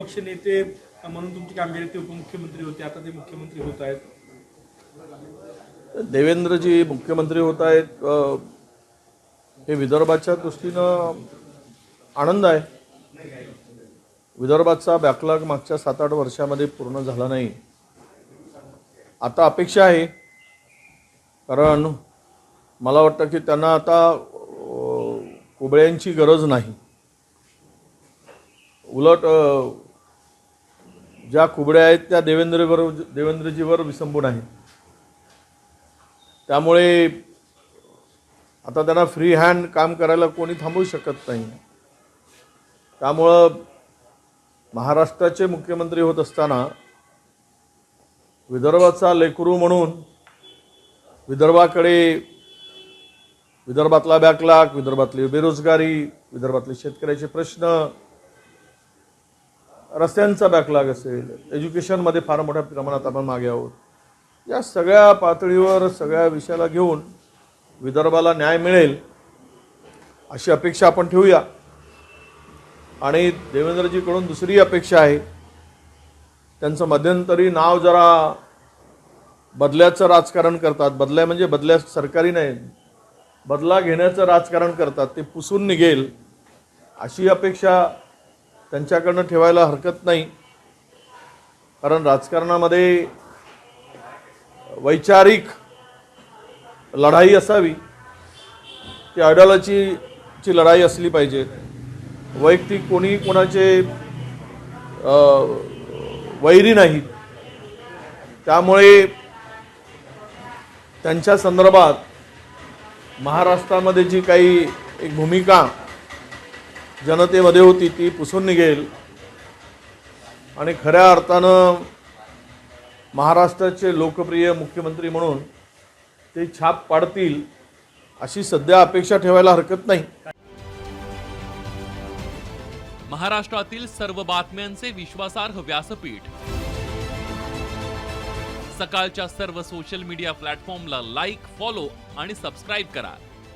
पक्ष नेते म्हणून तुमची कामगिरी ते उपमुख्यमंत्री होते आता ते मुख्यमंत्री होत आहेत. देवेंद्रजी मुख्यमंत्री होत आहेत हे विदर्भाच्या दृष्टीनं आनंद आहे. विदर्भाचा बॅकलॉग मागच्या सात आठ वर्षामध्ये पूर्ण झाला नाही. आता अपेक्षा आहे कारण मला वाटतं की त्यांना आता कुबळ्यांची गरज नाही. उलट ज्या कुबड्या आहेत त्या देवेंद्रवर देवेंद्रजीवर विसंबून आहेत. त्यामुळे आता त्यांना फ्री हँड काम करायला कोणी थांबवू शकत नाही. त्यामुळं महाराष्ट्राचे मुख्यमंत्री होत असताना विदर्भाचा लेकरू म्हणून विदर्भाकडे विदर्भातला बॅकलाग विदर्भातली बेरोजगारी विदर्भातले शेतकऱ्याचे प्रश्न रस्त्यांचा बॅकलाग असेल एज्युकेशनमध्ये फार मोठ्या प्रमाणात आपण मागे आहोत. या सगळ्या पातळीवर सगळ्या विषयाला घेऊन विदर्भाला न्याय मिळेल अशी अपेक्षा आपण ठेवूया. आणि देवेंद्रजीकडून दुसरी अपेक्षा आहे. त्यांचं मध्यंतरी नाव जरा बदल्याचं राजकारण करतात. बदल्या म्हणजे बदल्या सरकारी नाही. बदला घेण्याचं राजकारण करतात. ते पुसून निघेल अशी अपेक्षा त्यांच्याकडनं ठेवायला हरकत नाही. कारण राजकारणामध्ये वैचारिक लढाई असावी ती आयडॉलॉजीची लढाई असली पाहिजे. वैयक्तिक कोणी कोणाचे वैरी नाहीत त्यामुळे त्यांच्या संदर्भात महाराष्ट्रामध्ये जी काही एक भूमिका जनतेमध्ये होती ती पुसून निघेल. आणि खऱ्या अर्थानं महाराष्ट्राचे लोकप्रिय मुख्यमंत्री म्हणून ते छाप पाडतील अशी सध्या अपेक्षा ठेवायला हरकत नाही. महाराष्ट्रातील सर्व बातम्यांचे विश्वासार्ह व्यासपीठ. सकाळच्या सर्व सोशल मीडिया प्लॅटफॉर्मला लाईक फॉलो आणि सबस्क्राईब करा.